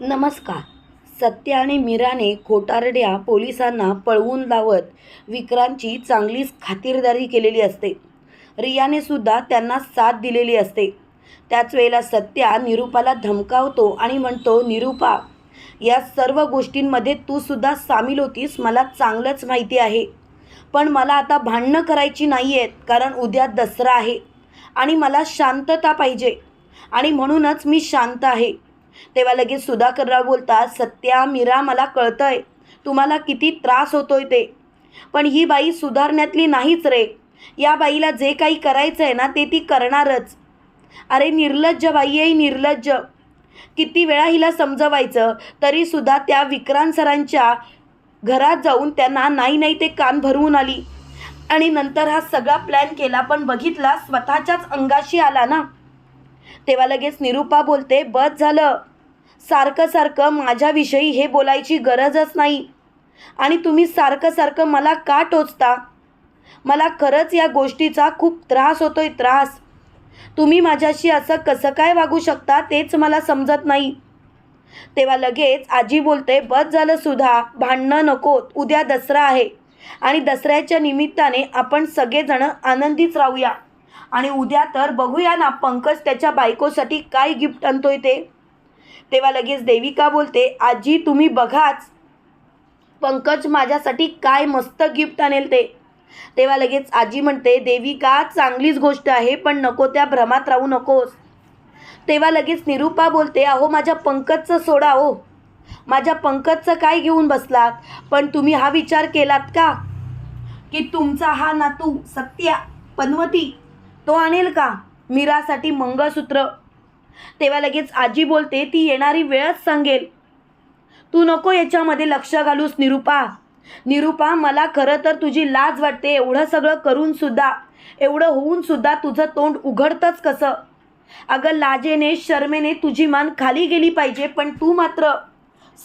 नमस्कार. सत्य आणि मीराने खोटारड्या पोलिसांना पळवून लावत विक्रांतची चांगलीच खातिरदारी केलेली असते. रियाने सुद्धा त्यांना साथ दिलेली असते. त्याच वेळेला सत्या निरूपाला धमकावतो आणि म्हणतो निरूपा या सर्व गोष्टींमध्ये तू सुद्धा सामील होतीस मला चांगलंच माहिती आहे. पण मला आता भांडणं करायची नाही आहेत कारण उद्या दसरा आहे आणि मला शांतता पाहिजे आणि म्हणूनच मी शांत आहे. तेव्हा लगेच सुधाकरराव बोलतात सत्या मीरा मला कळतंय. तुम्हाला किती त्रास होतोय ते. पण ही बाई सुधारण्यातली नाहीच रे. या बाईला जे काही करायचं आहे ना ते ती करणारच. अरे निर्लज्ज बाई आहे निर्लज्ज. किती वेळा हिला समजवायचं तरीसुद्धा त्या विक्रांत सरांच्या घरात जाऊन त्यांना नाही नाही ते कान भरवून आली. आणि नंतर हा सगळा प्लॅन केला पण बघितला स्वतःच्याच अंगाशी आला ना. तेव्हा लगेच निरूपा बोलते बस झालं. सारखं सारखं माझ्याविषयी हे बोलायची गरजच नाही. आणि तुम्ही सारखं सारखं मला का टोचता? मला खरंच या गोष्टीचा खूप त्रास होतोय त्रास. तुम्ही माझ्याशी असं कसं काय वागू शकता तेच मला समजत नाही. तेव्हा लगेच आजी बोलते बस झालं सुद्धा भांडणं नकोत उद्या दसरा आहे. आणि दसऱ्याच्या निमित्ताने आपण सगळेजण आनंदीच राहूया. आणि उद्या तर बघूया ना पंकज त्याच्या बायकोसाठी काय गिफ्ट आणतोय ते. तेव्हा लगेच देविका बोलते आजी तुम्ही बघाच पंकज माझ्यासाठी काय मस्त गिफ्ट आणेल ते. तेव्हा लगेच आजी म्हणते देविका चांगलीच गोष्ट आहे पण नको त्या भ्रमात राहू नकोस. तेव्हा लगेच निरूपा बोलते अहो माझ्या पंकजचं सोडा हो. माझ्या पंकजचं काय घेऊन बसलात? पण तुम्ही हा विचार केलात का? की तुमचा हा नातू सत्या पनवती तो आणेल का? मीरासाठी मंगळसूत्र तेव्हा लगेच आजी बोलते ती येणारी वेळच सांगेल. तू नको याच्यामध्ये लक्ष घालूस निरूपा. निरूपा मला खरं तर तुझी लाज वाटते. एवढं सगळं करून सुद्धा एवढं होऊन सुद्धा तुझं तोंड उघडतंच कसं? अगं लाजेने शर्मेने तुझी मान खाली गेली पाहिजे पण तू मात्र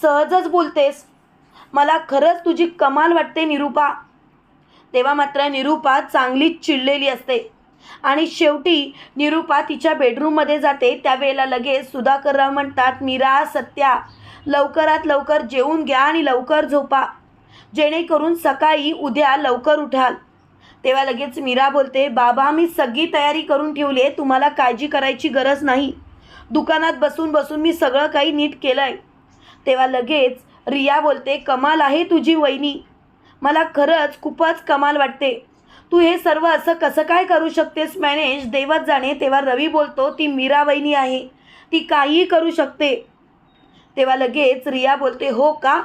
सहजच बोलतेस. मला खरंच तुझी कमाल वाटते निरूपा. तेव्हा मात्र निरूपा चांगलीच चिडलेली असते. आणि शेवटी निरूपा तिच्या बेडरूममध्ये जाते. त्यावेळेला लगेच सुधाकरराव म्हणतात मीरा सत्या लवकरात लवकर जेवून घ्या आणि लवकर झोपा. जेणेकरून सकाळी उद्या लवकर उठाल. तेव्हा लगेच मीरा बोलते बाबा मी सगळी तयारी करून ठेवली आहे. तुम्हाला काळजी करायची गरज नाही. दुकानात बसून बसून मी सगळं काही नीट केलं आहे तेव्हा लगेच रिया बोलते कमाल आहे तुझी वहिनी. मला खरंच खूपच कमाल वाटते. तू हे सर्व असं कसं काय करू शकतेस? मॅनेज देवत जाणे. तेव्हा रवी बोलतो ती मीरा वहिनी आहे. ती काहीही करू शकते. तेव्हा लगेच रिया बोलते हो का?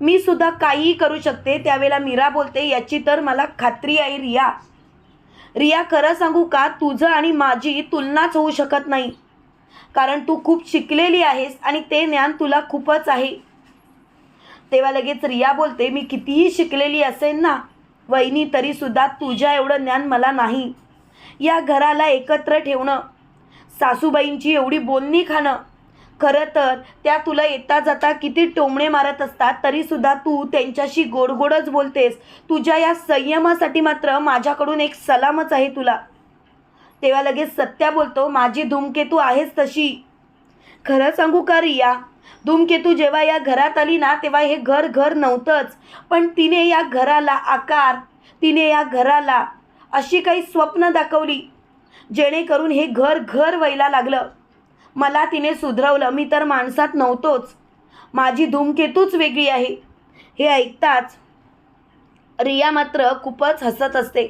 मी सुद्धा काहीही करू शकते. त्यावेळेला मीरा बोलते याची तर मला खात्री आहे रिया. रिया खरं सांगू का? तुझं आणि माझी तुलनाच होऊ शकत नाही. कारण तू खूप शिकलेली आहेस आणि ते ज्ञान तुला खूपच आहे. तेव्हा लगेच रिया बोलते मी कितीही शिकलेली असेल ना वहिनी तरीसुद्धा तुझ्या एवढं ज्ञान मला नाही. या घराला एकत्र ठेवणं सासूबाईंची एवढी बोलणी खाणं खरं तर त्या तुला येता जाता किती टोमणे मारत असतात तरीसुद्धा तू त्यांच्याशी गोडगोडच बोलतेस. तुझ्या या संयमासाठी मात्र माझ्याकडून एक सलामच आहे तुला. तेव्हा लगेच सत्या बोलतो माझी धूमकेतू आहेस तशी. खरं सांगू का रिया? धूमकेतू जेव्हा या घरात आली ना तेव्हा हे घर घर नव्हतंच. पण तिने या घराला आकार तिने या घराला अशी काही स्वप्न दाखवली जेणेकरून हे घर घर व्हायला लागलं. मला तिने सुधरवलं मी तर माणसात नव्हतोच. माझी धूमकेतूच वेगळी आहे. हे ऐकताच रिया मात्र खूपच हसत असते.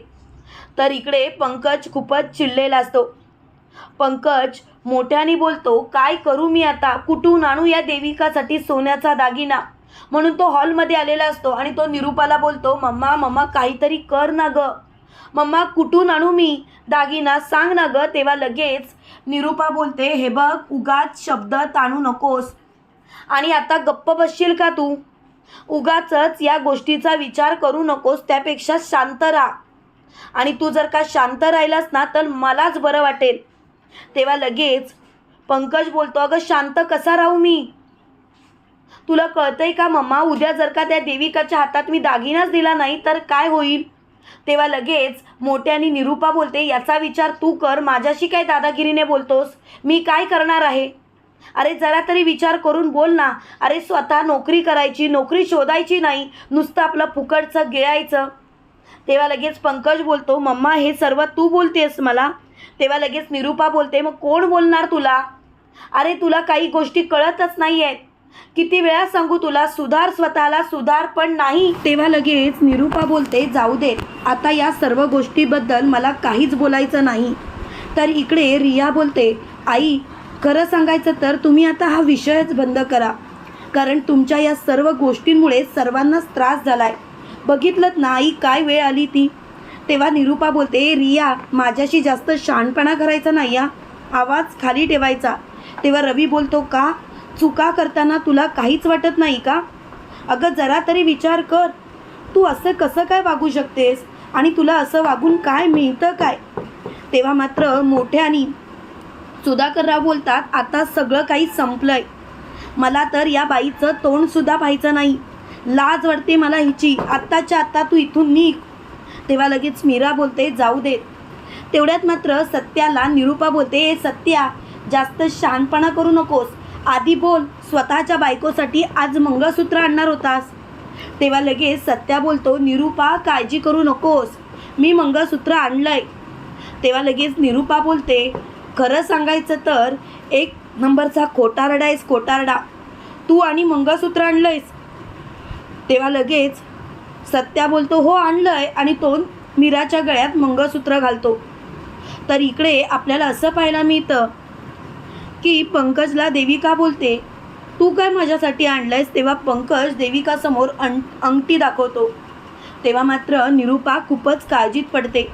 तर इकडे पंकज खूपच चिडलेला असतो. पंकज मोठ्याने बोलतो काय करू मी आता? कुठून आणू या देविकासाठी सोन्याचा दागिना? म्हणून तो हॉलमध्ये आलेला असतो आणि तो निरूपाला बोलतो मम्मा मम्मा काहीतरी कर ना ग. मम्मा कुठून आणू मी दागिना? सांग ना ग. तेव्हा लगेच निरूपा बोलते हे बघ उगाच शब्द ताणू नकोस. आणि आता गप्प बसशील का तू? उगाचच या गोष्टीचा विचार करू नकोस त्यापेक्षा शांत राहा. आणि तू जर का शांत राहिलास ना तर मलाच बरं वाटेल. तेव्हा लगेच पंकज बोलतो अगं शांत कसा राहू मी? तुला कळतंय का मम्मा उद्या जर का त्या देविकाच्या हातात मी दागिनाच दिला नाही तर काय होईल? तेव्हा लगेच मोठ्याने निरूपा बोलते याचा विचार तू कर माझ्याशी काय दादागिरीने बोलतोस? मी काय करणार आहे? अरे जरा तरी विचार करून बोल ना. अरे स्वतः नोकरी करायची नोकरी शोधायची नाही नुसतं आपलं फुकटचं गिळायचं. तेव्हा लगेच पंकज बोलतो मम्मा हे सर्व तू बोलतेस मला? तेव्हा लगेच निरूपा बोलते मग कोण बोलणार तुला? अरे तुला काही गोष्टी कळतच नाही आहेत किती वेळा सांगू तुला सुधार स्वतःला सुधार पण नाही. तेव्हा लगेच निरूपा बोलते जाऊ दे आता या सर्व गोष्टीबद्दल मला काहीच बोलायचं नाही. तर इकडे रिया बोलते आई खरं सांगायचं तर तुम्ही आता हा विषयच बंद करा. कारण तुमच्या या सर्व गोष्टींमुळे सर्वांनाच त्रास झाला आहे बघितलंत ना आई काय वेळ आली ती? तेव्हा निरूपा बोलते रिया माझ्याशी जास्त शहाणपणा करायचा नाही या आवाज खाली ठेवायचा. तेव्हा रवी बोलतो का? चुका करताना तुला काहीच वाटत नाही का? अगं जरा तरी विचार कर. तू असं कसं काय वागू शकतेस? आणि तुला असं वागून काय मिळतं काय? तेव्हा मात्र मोठ्यानी सुधाकरराव बोलतात आता सगळं काही संपलंय. मला तर या बाईचं तोंडसुद्धा पाहायचं नाही. लाज वाटते मला हिची. आत्ताच्या आत्ता तू इथून निघ. तेव्हा लगेच मीरा बोलते जाऊ देत तेवढ्यात मात्र सत्याला निरूपा बोलते हे सत्या जास्त शानपणा करू नकोस. आधी बोल स्वतःच्या बायकोसाठी आज मंगळसूत्र आणणार होतास. तेव्हा लगेच सत्या बोलतो निरूपा काळजी करू नकोस. मी मंगळसूत्र आणलंय. तेव्हा लगेच निरूपा बोलते खरं सांगायचं तर एक नंबरचा खोटारडा आहेस खोटारडा. तू आणि मंगळसूत्र आणलंयस. तेव्हा लगेच सत्या बोलतो हो आणलंय. आणि तो मीराच्या गळ्यात मंगळसूत्र घालतो. तर इकडे आपल्याला असं पाहायला मिळतं की पंकजला देविका बोलते? तू काय माझ्यासाठी आणलंयस? तेव्हा पंकज देविकासमोर अं अंगठी दाखवतो. तेव्हा मात्र निरूपा खूपच काळजीत पडते.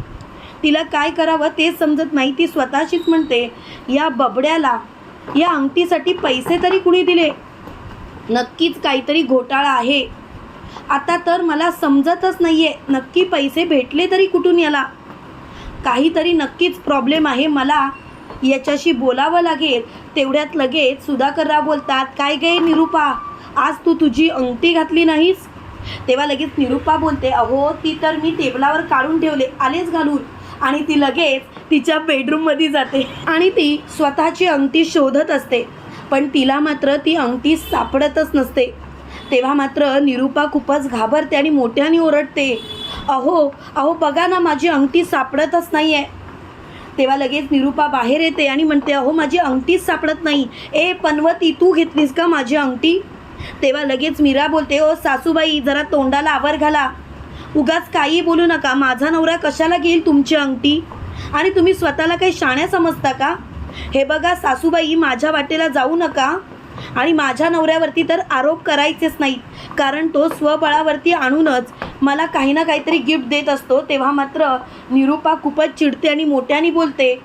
तिला काय करावं तेच समजत नाही. ती स्वतःशीच म्हणते या बबड्याला या अंगठीसाठी पैसे तरी कुणी दिले? नक्कीच काहीतरी घोटाळा आहे. आता तर मला समजतच नाही आहे नक्की पैसे भेटले तरी कुठून याला? काहीतरी नक्कीच प्रॉब्लेम आहे मला. याच्याशी बोलावं लागेल. तेवढ्यात लगेच सुधाकरराव बोलतात काय गे निरूपा? आज तू तुझी अंगठी घातली नाहीस? तेव्हा लगेच निरूपा बोलते अहो ती तर मी टेबलावर काढून ठेवले आलेच घालून. आणि ती लगेच तिच्या बेडरूममध्ये जाते. आणि ती स्वतःची अंगठी शोधत असते. पण तिला मात्र ती अंगठी सापडतच नसते. तेव्हा मात्र निरूपा खूपच घाबरते आणि मोठ्याने ओरडते. अहो अहो बघा ना माझी अंगठी सापडतच नाही आहे तेव्हा लगेच निरूपा बाहेर येते आणि म्हणते अहो माझी अंगठीच सापडत नाही. ए पनवती तू घेतलीस का माझी अंगठी? तेव्हा लगेच मीरा बोलते ओ सासूबाई जरा तोंडाला आवर घाला. उगाच काही बोलू नका. माझा नवरा कशाला घेईल तुमची अंगठी? आणि तुम्ही स्वतःला काही शाण्या समजता का? हे बघा सासूबाई माझ्या वाटेला जाऊ नका. आणि माझ्या नवऱ्यावरती तर आरोप करायचेच नाहीत. कारण तो स्वबळावरती आणूनच मला काही ना काहीतरी गिफ्ट देत असतो तेव्हा मात्र निरूपा खूपच चिडते आणि मोठ्याने बोलते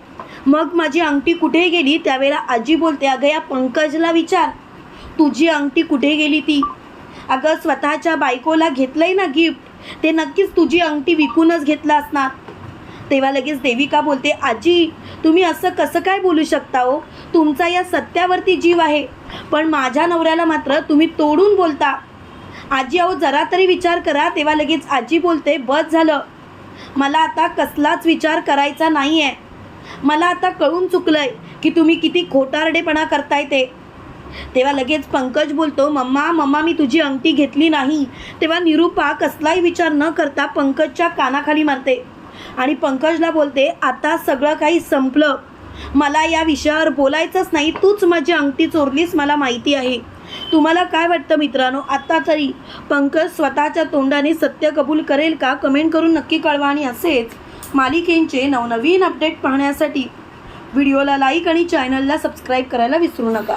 मग माझी अंगठी कुठे गेली? त्यावेळेला आजी बोलते अगं या पंकजला विचार. तुझी अंगठी कुठे गेली ती? अगं स्वतःच्या बायकोला घेतलंय ना गिफ्ट. ते नक्कीच तुझी अंगठी विकूनच घेतलं असणार. तेव्हा लगेच देविका बोलते आजी तुम्ही असं कसं काय बोलू शकता हो? तुमचा या सत्यावरती जीव आहे. पण माझ्या नवऱ्याला मात्र तुम्ही तोडून बोलता. आजी अहो जरा तरी विचार करा. तेव्हा लगेच आजी बोलते बस झालं. मला आता कसलाच विचार करायचा नाही आहे मला आता कळून चुकलंय की तुम्ही किती खोटारडेपणा करताय ते. तेव्हा लगेच पंकज बोलतो मम्मा मम्मा मी तुझी अंगठी घेतली नाही. तेव्हा निरूपा कसलाही विचार न करता पंकजच्या कानाखाली मारते. आणि पंकजला बोलते आता सगळं काही संपलं. मला या विषयावर बोलायचंच नाही. तूच माझी अंगठी चोरलीस मला माहिती आहे. तुम्हाला काय वाटतं मित्रांनो? आत्ता तरी पंकज स्वतःच्या तोंडाने सत्य कबूल करेल का? कमेंट करून नक्की कळवा आणि असेच मालिकेंचे नवनवीन अपडेट पाहण्यासाठी व्हिडिओला लाईक आणि चॅनलला सबस्क्राईब करायला विसरू नका.